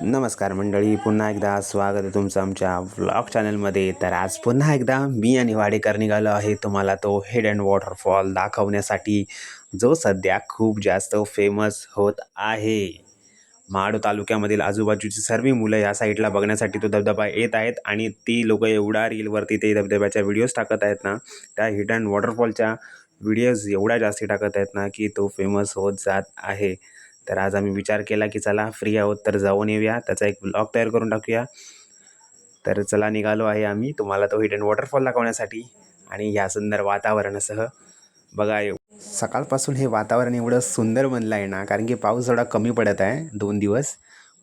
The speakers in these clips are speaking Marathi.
नमस्कार मंडळी पुन्हा एकदा स्वागत आहे तुमचं आमच्या व्लॉग चॅनलमध्ये तर आज पुन्हा एकदा मी आणि वाडेकर निघालो आहे. तुम्हाला तो हेड अँड वॉटरफॉल दाखवण्यासाठी जो सध्या खूप जास्त फेमस होत आहे. माडो तालुक्यामधील आजूबाजूची सर्व मुलं या साईडला बघण्यासाठी तो धबधबा येत आहेत आणि ती लोक एवढा रीलवरती ते धबधब्याच्या व्हिडिओज टाकत आहेत ना त्या हिड अँड वॉटरफॉलच्या व्हिडिओज एवढ्या जास्ती टाकत आहेत ना की तो फेमस होत जात आहे. तर आज आम्ही विचार केला की चला फ्री आहोत तर जाऊन येऊया. त्याचा एक ब्लॉग तयार करून टाकूया. तर चला निघालो आहे आम्ही तुम्हाला तो हिडन वॉटरफॉल दाखवण्यासाठी आणि या सुंदर वातावरणासह. बघा येऊ सकाळपासून हे वातावरण एवढं सुंदर बनलं आहे ना कारण की पाऊस थोडा कमी पडत आहे दोन दिवस.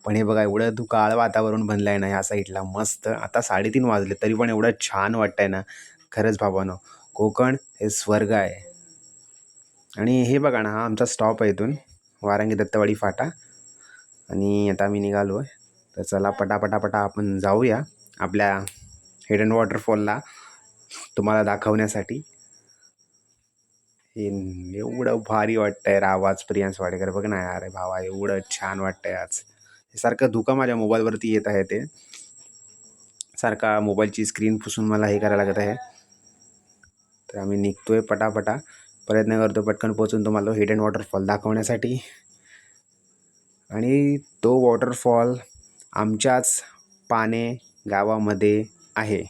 पण हे बघा एवढं दुकाळ वातावरण बनलं आहे ना ह्या साईडला मस्त. आता साडेतीन वाजले तरी पण एवढं छान वाटतं आहे ना. खरंच भावानो कोकण हे स्वर्ग आहे. आणि हे बघा ना हा आमचा स्टॉप आहे इथून. वारंगी दत्तवाडी फाटा. आणि आता आम्ही निघालो आहे तर चला पटापटापटा आपण जाऊया आपल्या हिडन वॉटरफॉलला तुम्हाला दाखवण्यासाठी. हे एवढं भारी वाटतं आहे आवाज प्रियांश वाडेकर. बघ ना अरे भावा एवढं छान वाटतं आहे आज. हे सारखं धुका माझ्या मोबाईलवरती येत आहे ते. सारखा मोबाईलची स्क्रीन पुसून मला हे करायला लागत आहे. तर आम्ही निघतोय पटापटा. प्रयत्न करतो पटकन पोचून तुम्हाला हिडन वॉटरफॉल दाखवण्यासाठी. आणि तो वॉटरफॉल आमच्याच पाने गावामध्ये आहे.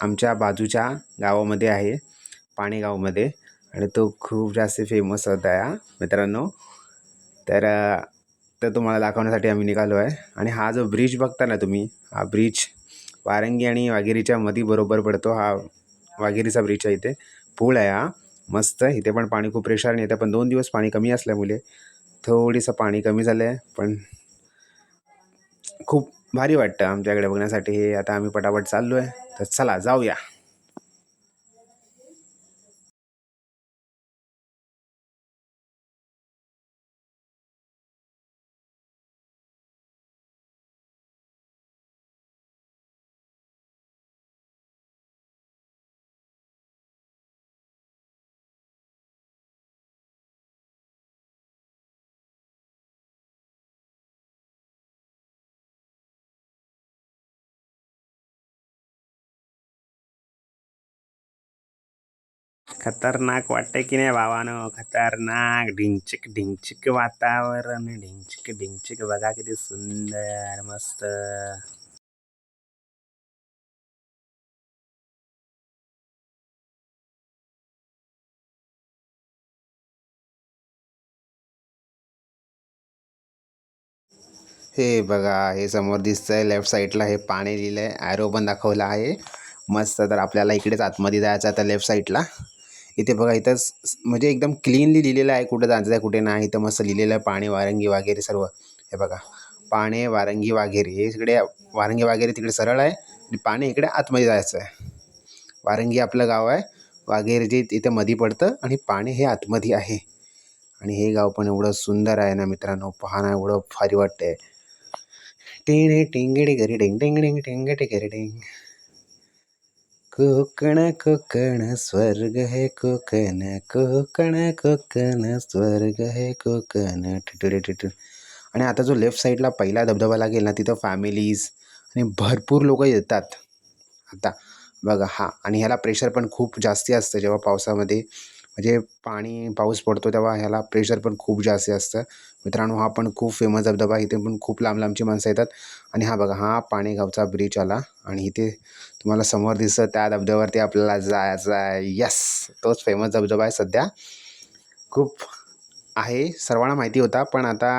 आमच्या बाजूच्या गावामध्ये आहे पाणेगावमध्ये आणि तो खूप जास्त फेमस होता या मित्रांनो. तर तर तुम्हाला दाखवण्यासाठी आम्ही निघालो आहे. आणि हा जो ब्रिज बघता ना तुम्ही हा ब्रिज वारंगी आणि वाघेरीच्या मधी बरोबर पडतो. हा वाघेरीचा ब्रिज आहे इथे. पूल आहे हा मस्त आहे. इथे पण पाणी खूप प्रेशरने येतं पण दोन दिवस पाणी कमी असल्यामुळे थोडीसं पाणी कमी झालं आहे पण खूप भारी वाटतं आमच्याकडे बघण्यासाठी. हे आता आम्ही पटापट चाललो आहे तर चला जाऊया. खतरनाक वाटतंय की नाही भावानं? खतरनाक ढिंचिक ढिंचिक वातावरण ढिंचिक ढिंचिक. बघा किती सुंदर मस्त. हे बघा हे समोर दिसतंय लेफ्ट साईडला हे पाणी लिहिलंय. ॲरो पण दाखवला आहे. मस्त तर आपल्याला इकडेच आतमध्ये जायचं आता लेफ्ट साईडला इथे बघा इथं म्हणजे एकदम क्लीनली लिहिलेलं आहे कुठं जायचं आहे कुठे नाही. इथं मस्त लिहिलेलं आहे पाणी वारंगी वगैरे सर्व. हे बघा पाणे वारंगी वाघेरे. हे सगळे वारंगी वगैरे तिकडे सरळ आहे आणि पाणी इकडे आतमध्ये जायचं आहे. वारंगी आपलं गाव आहे. वाघेरी जे इथे मध्ये पडतं आणि पाणी हे आतमध्ये आहे. आणि हे गाव पण एवढं सुंदर आहे ना मित्रांनो. पाहणं एवढं भारी वाटतंय. टिंग टिंगडी घरी डेंग टिंग टिंग टिंग टिंगडी टिंग. कोकण कोकण स्वर्ग हे कोकण कोकण कोकण स्वर्ग हे कोकण. ठिटुडे ठिटुडे आणि आता जो लेफ्ट साईडला पहिला धबधबा लागेल ना तिथं फॅमिलीज आणि भरपूर लोक येतात. आता बघा हा आणि ह्याला प्रेशर पण खूप जास्ती असतं जेव्हा पावसामध्ये. म्हणजे पाणी पाऊस पडतो तेव्हा ह्याला प्रेशर पण खूप जास्ती असतं. मित्रांनो हा पण खूप फेमस धबधबा इथे पण खूप लांब लांबची माणसं येतात. आणि हा बघा हा पाणीगावचा ब्रिज आला आणि इथे तुम्हाला समोर दिसतं त्या धबधब्यावरती आपल्याला जायचं आहे. यस तोच फेमस धबधबा आहे सध्या. खूप आहे. सर्वांना माहिती होता पण आता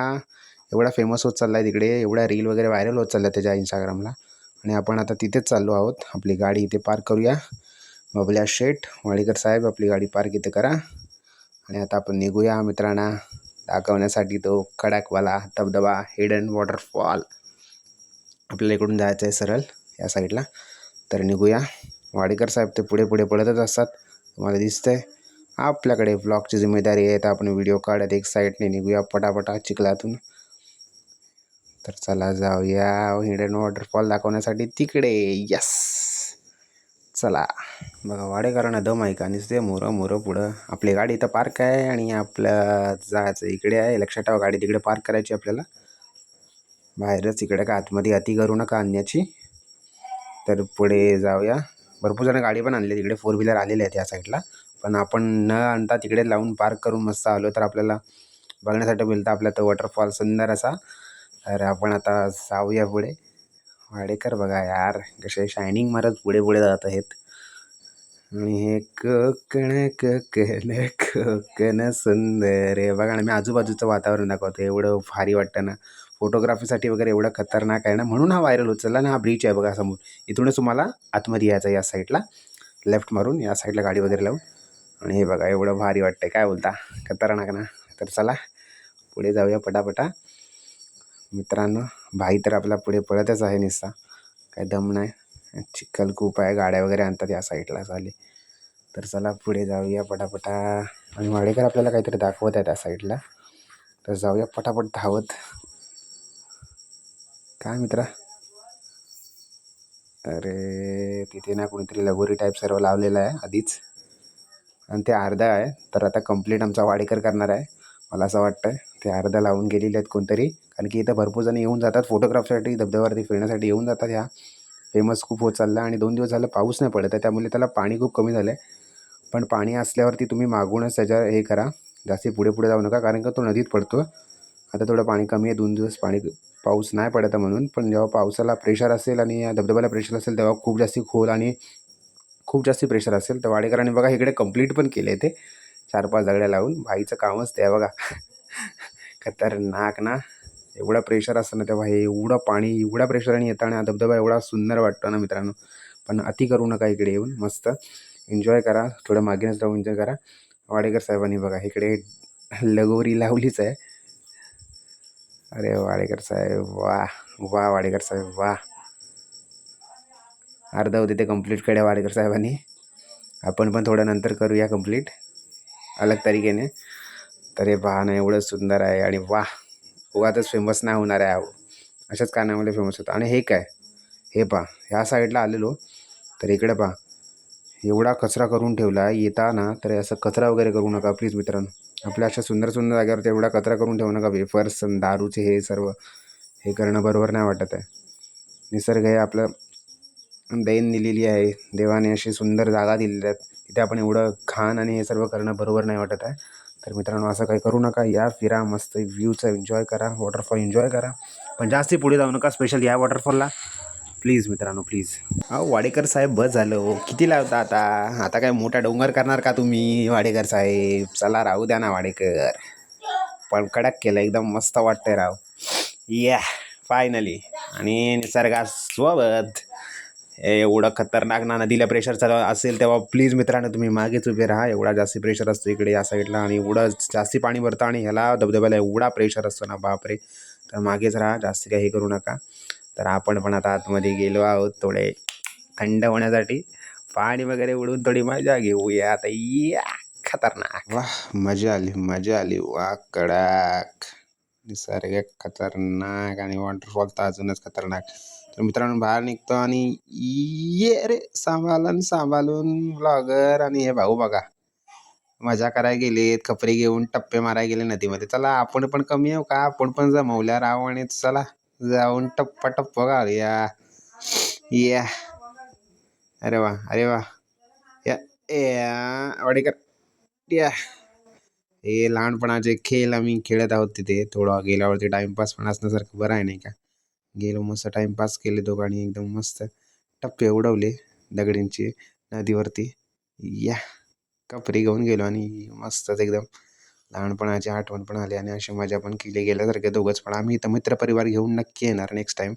एवढा फेमस होत चालला आहे तिकडे एवढ्या रील वगैरे व्हायरल होत चालल्या त्याच्या इंस्टाग्रामला आणि आपण आता तिथेच चाललो आहोत. आपली गाडी इथे पार्क करूया. बबल्या शेठ वाडेकर साहेब आपली गाडी पार्क इथे करा. आणि आता आपण निघूया मित्रांना. दाखवण्यासाठी तो खडकवाला धबधबा हिडन वॉटरफॉल आपल्याला इकडून जायचं आहे सरळ या साईडला. तर निघूया. वाडेकर साहेब ते पुढे पुढे पडतच असतात. तुम्हाला दिसतंय. आपल्याकडे ब्लॉगची जिम्मेदारी आहे. तर आपण व्हिडिओ काढत एक साईडने निघूया पटापटा चिखलातून. तर चला जाऊया. हिडन वॉटरफॉल दाखवण्यासाठी तिकडे. यस! चला. बघा वाडेकरांना दम आहे का? नुसते मोरं मोरं पुढं. आपली गाडी इथं पार्क आहे आणि आपलं जायचं इकडे आहे. लक्षात ठेवा गाडी तिकडे पार्क करायची आपल्याला. बाहेरच इकडे का आतमध्ये अति करू नका आणण्याची तर पुढे जाऊया. भरपूर जण गाडी पण आणली तिकडे. फोर व्हीलर आलेले आहेत या साईडला पण आपण न आणता तिकडे लावून पार्क करून मस्त आलो तर आपल्याला बघण्यासाठी मिळतं आपला तो वॉटरफॉल सुंदर असा. तर आपण आता जाऊया पुढे. वाडेकर बघा यार कसे शायनिंग मारत पुढे पुढे जात आहेत. आणि हे कोकण कोकण कोकण सुंदर आहे. बघा ना मी आजूबाजूचं वातावरण दाखवतो. एवढं भारी वाटतं ना. फोटोग्राफीसाठी वगैरे एवढं खतरनाक आहे ना म्हणून हा व्हायरल होत चालला ना हा ब्रिज आहे बघा समोर. इथूनच तुम्हाला आतमध्ये यायचं या साईडला लेफ्ट मारून या साईडला गाडी वगैरे लावून. आणि हे बघा एवढं भारी वाटतंय. काय बोलता? खतरनाक ना? तर चला पुढे जाऊया पटापटा. मित्रांनो भाई तर आपला पुढे पळतच आहे निस्सा. काय दम नाही. चिखल खूप आहे. गाड्या वगैरे आणतात या साईडला झाले तर चला पुढे जाऊया पटापटा. आणि वाडेकर आपल्याला काहीतरी दाखवत आहे त्या साईडला तर जाऊया पटापट धावत. काय मित्रा? अरे तिथे ना कोणीतरी लगोरी टाईप सर्व लावलेलं आहे आधीच. आणि ते अर्धा आहे तर आता कंप्लीट आमचा वाडेकर करणार आहे. मला असं वाटतं ते अर्धा लावून गेलेले आहेत कोणतरी. कारण की इथं भरपूर जण येऊन जातात फोटोग्राफसाठी धबधब्यावरती फिरण्यासाठी येऊन जातात ह्या. फेमस खूप होत चालला आणि दोन दिवस झालं पाऊस नाही पडत आहे त्यामुळे त्याला पाणी खूप कमी झालं आहे पण पाणी असल्यावरती तुम्ही मागूनच त्याच्या हे करा. जास्ती पुढे पुढे जाऊ नका कारण का तो नदीत पडतो आता थोडं पाणी कमी आहे दोन दिवस पाणी पाऊस नाही पडत म्हणून. पण जेव्हा पावसाला प्रेशर असेल आणि या धबधब्याला प्रेशर असेल तेव्हा खूप जास्ती खोल आणि खूप जास्ती प्रेशर असेल. तर वाडेकरांनी बघा इकडे कंप्लीट पण केले ते. चार पाच दगड्या लावून. भाईचं कामच ते बघा. खतरनाक ना. एवढा प्रेशर असतं ना तेव्हा हे एवढं पाणी एवढ्या प्रेशरने येतं आणि हा धबधबा एवढा सुंदर वाटतो ना मित्रांनो. पण अति करू नका इकडे येऊन. मस्त. एन्जॉय करा. थोडं मागेनच राहून एन्जॉय करा. वाडेकर साहेबांनी बघा इकडे लगोरी लावलीच आहे. अरे वाडेकर साहेब वा वा वाडेकर साहेब वा अर्धा होते ते कंप्लीट केल्या वाडेकर साहेबांनी. आपण पण थोडं नंतर करूया कंप्लीट अलग तरीकेने. तर हे पहा ना एवढं सुंदर आहे आणि वा उगातच फेमस नाही होणार आहे अहो. अशाच कारणामुळे फेमस होतं. आणि हे काय? हे पहा ह्या साईडला आलेलो. तर इकडे पहा. एवढा कचरा करून ठेवला येताना तर असं कचरा वगैरे करू नका प्लीज मित्रांनो. आपल्या अशा सुंदर सुंदर जागेवरती एवढा कचरा करून ठेवू नका वेफर्स दारूचे हे सर्व. हे करणं बरोबर नाही वाटत आहे. निसर्ग हे आपलं देण दिलेली आहे. देवाने अशी सुंदर जागा दिलेल्या आहेत. तिथे आपण एवढं घाण आणि हे सर्व करणं बरोबर नाही वाटत आहे. तर मित्रांनो असं काही करू नका. या फिरा मस्त व्ह्यूचं एन्जॉय करा. वॉटरफॉल एन्जॉय करा. पण जास्ती पुढे जाऊ नका. स्पेशल या वॉटरफॉलला प्लीज मित्रांनो प्लीज अहो वाडेकर साहेब बस झालं हो. किती लावता आता? आता काय मोठा डोंगर करणार का तुम्ही वाडेकर साहेब? चला राहू द्या ना वाडेकर. पण कडक केलं एकदम मस्त वाटतंय राव. या फायनली आणि निसर्गासोबत. एवढं खतरनाक ना नदीला प्रेशर चालू असेल तेव्हा प्लीज मित्रांनो तुम्ही मागेच उभे राहा. एवढा जास्ती प्रेशर असतो इकडे या साईडला आणि एवढं जास्ती पाणी भरतं आणि ह्याला धबधब्याला एवढा प्रेशर असतो ना बापरे. तर मागेच राहा जास्ती काही हे करू नका. तर आपण पण आता आतमध्ये गेलो आहोत थोडे थंड होण्यासाठी. पाणी वगैरे उडून थोडी मजा घेऊया. आता या खतरनाक. वा मजा आली मजा आली. वा कडक. निसर्ग खतरनाक आणि वॉटरफॉल तर अजूनच खतरनाक. तर मित्रांनो बाहेर निघतो आणि ये रे सांभाळून सांभाळून ब्लॉगर आणि हे भाऊ बघा. मजा करायला गेलेत कपडे घेऊन टप्पे मारायला गेले नदीमध्ये. चला आपण पण कमी येऊ का? आपण पण जमवल्या राव आणि चला. जाऊन टप्पा टप्पा घालूया या अरे वा अरे वा या या वाडेकर या हे लहानपणाचे खेळ आम्ही खेळत आहोत तिथे थोडं गेल्यावरती टाइमपास पण असण्यासारखं बरं आहे नाही का गेलो मस्त टाइमपास केले दोघांनी एकदम मस्त टप्पे उडवले दगडींचे नदीवरती या कपडे घेऊन गेलो आणि मस्तच एकदम लहानपणाची आठवण पण आली आणि अशी मजा पण केली गेल्यासारखे दोघंच. पण आम्ही इथं मित्रपरिवार घेऊन नक्की येणार नेक्स्ट टाईम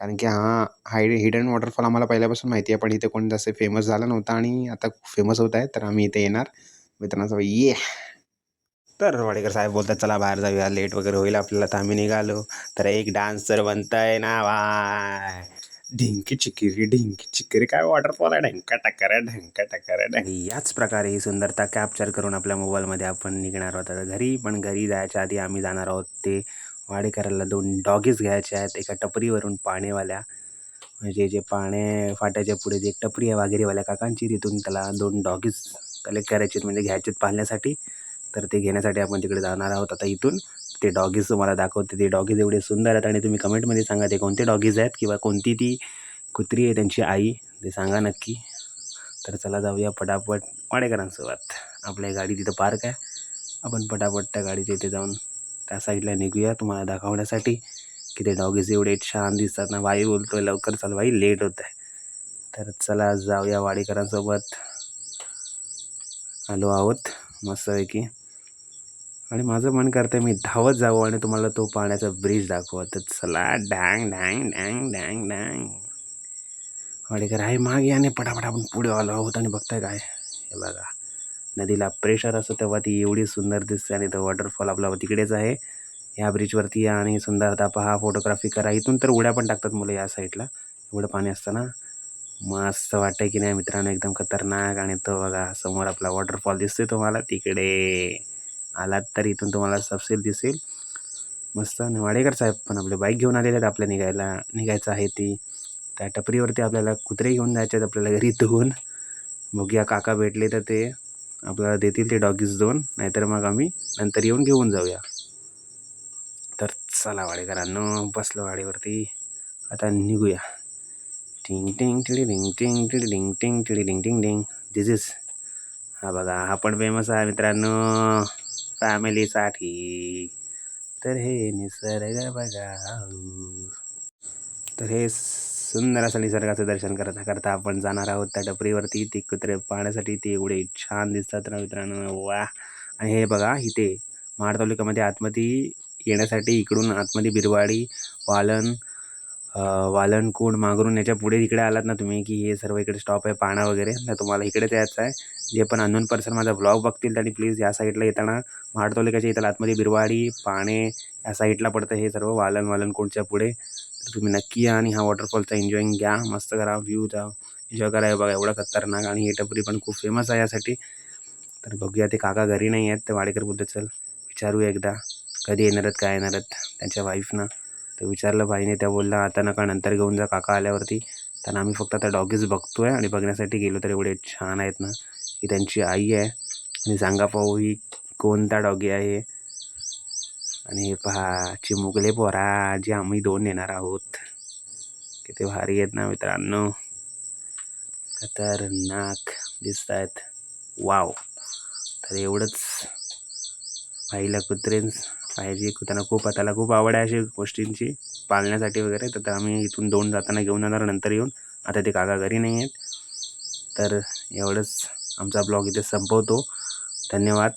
कारण की हा हायड हिडन वॉटरफॉल आम्हाला पहिल्यापासून माहिती आहे पण इथे कोणी जास्त फेमस झाला नव्हता आणि आता फेमस होत आहे तर आम्ही इथे येणार. मित्रांसोबत ये तर वाडेकर साहेब बोलतात चला बाहेर जाऊया लेट वगैरे होईल आपल्याला तर आम्ही निघालो. तर एक डान्स तर बनताय ना वाय ढिंकी चिकिरी ढिंकी चिकिरी. काय वॉटरफॉल आहे? ढंका टकर ढंका टकर ढंक. याच प्रकारे ही सुंदरता कॅप्चर करून आपल्या मोबाईलमध्ये आपण निघणार आहोत. आता घरी पण घरी जायच्या आधी आम्ही जाणार आहोत. ते वाडेकराला दोन डॉगीज घ्यायचे आहेत. एका टपरीवरून पाणेवाल्या. म्हणजे जे पाणे फाट्याच्या पुढे जे एक टपरी आहे वगैरेवाल्या काकांची तिथून त्याला दोन डॉगीज कलेक्ट करायचे म्हणजे घ्यायचे पाहण्यासाठी तर ते घेण्यासाठी आपण तिकडे जाणार आहोत. आता इथून ते डॉगीज तुम्हाला दाखवते. ते डॉगीज एवढे सुंदर आहेत आणि तुम्ही कमेंटमध्ये सांगा ते कोणते डॉगीज आहेत किंवा कोणती ती कुत्री आहे त्यांची आई ते सांगा नक्की. तर चला जाऊया पटापट वाडेकरांसोबत आपल्या गाडी तिथं पार्क आहे. आपण पटापट त्या गाडीच्या इथे जाऊन त्या साईडला निघूया तुम्हाला दाखवण्यासाठी. की ते डॉगीज एवढे छान दिसतात ना. भाई बोलतोय लवकर चाल भाई लेट होत आहे. तर चला जाऊया वाडेकरांसोबत. आलो आहोत. मस्तपैकी आणि माझं मन करतं मी धावत जावं आणि तुम्हाला तो पाण्याचा ब्रिज दाखवा तर चला डँग डँग डँग डँग डँग. वाडेकर आहे मागे आणि पटापट आपण पुढे आलो आहोत आणि बघताय काय? हे बघा नदीला प्रेशर असतं तेव्हा ती एवढी सुंदर दिसते आणि तो वॉटरफॉल आपला तिकडेच आहे. या ब्रिजवरती या आणि सुंदरता पहा फोटोग्राफी करा. इथून तर उड्या पण टाकतात मुलं या साईडला एवढं पाणी असताना. मस्त वाटतं की नाही मित्रांनो एकदम खतरनाक. आणि तो बघा समोर आपला वॉटरफॉल दिसतोय तुम्हाला तिकडे. आलात तर इथून तुम्हाला सबसेल दिसेल. मस्त आणि वाडेकर साहेब पण आपले बाईक घेऊन आलेले आहेत आपल्या निघायला निघायचं आहे ती. त्या टपरीवरती आपल्याला कुत्रे घेऊन जायचे आहेत आपल्याला घरी धुवून या काका भेटले तर ते. आपल्याला देतील ते डॉगीज दोन नाहीतर मग आम्ही नंतर येऊन घेऊन जाऊया. तर चला वाडेकरांनो बसलो वाडीवरती. आता निघूया. टिंग टिंग टिडी डिंग टिंग टिडी डिंग टिंग टिडी डिंग टिंग डिंग. दिस इज हा बघा हा पण फेमस आहे मित्रांनो. फॅमिलीसाठी. तर हे निसर्ग बघा. तर हे सुंदर असं निसर्गाचं दर्शन करता करता आपण जाणार आहोत त्या टपरीवरती. ती कुत्रे पाहण्यासाठी ते एवढे छान दिसतात ना मित्रांनो. वा. आणि हे बघा इथे महाड तालुक्यामध्ये आतमध्ये येण्यासाठी इकडून आतमध्ये बिरवाडी वालन वालनकोड मागरून याच्यापुढे इकडे आलात ना तुम्ही की हे सर्व इकडे स्टॉप आहे पाणा वगैरे. तर तुम्हाला इकडेच यायचं आहे. जे पण अननोन पर्सन माझा ब्लॉग बघतील त्यांनी प्लीज या साईडला येताना महाड तालुक्याच्या इथं आतमध्ये बिरवाडी पाणे या साईडला पडतं हे सर्व. वालन वालन कोणच्या पुढे? तर तुम्ही नक्की या आणि हा वॉटरफॉलचा एन्जॉईंग घ्या. मस्त करा व्ह्यूचा एन्जॉय करा. बघा एवढा खतरनाक आणि हे टपरी पण खूप फेमस आहे यासाठी. तर बघूया ते काका घरी नाही आहेत. तर वाडेकर बोलतो चल विचारू एकदा. कधी येणार आहेत काय येणार आहेत? त्यांच्या वाईफनं तर विचारलं भाईने त्या बोलला आता नका नंतर घेऊन जा काका आल्यावरती. त्यांना आम्ही फक्त आता डॉगीज बघतो आहे आणि बघण्यासाठी गेलो तर एवढे छान आहेत ना. ही त्यांची आई आहे. आणि सांगा पाहू ही कोणता डॉगी आहे. आणि हे पहा चिमुकले पोरा जे आम्ही दोन येणार आहोत. किती भारी आहेत ना मित्रांनो. खतरनाक दिसत आहेत वाव तर एवढंच. भाईला कुत्रेन पाहिजे. त्यांना खूप त्याला खूप आवड आहे अशी गोष्टींची. पाळण्यासाठी वगैरे. तर आम्ही इथून दोन जाताना घेऊन जाणार नंतर येऊन. आता ते काका घरी नाही आहेत. तर एवढंच. आमचा ब्लॉग इथे संपवतो. धन्यवाद.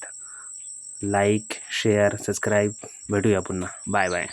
Like share subscribe. भेटूया पुन्हा. Bye bye.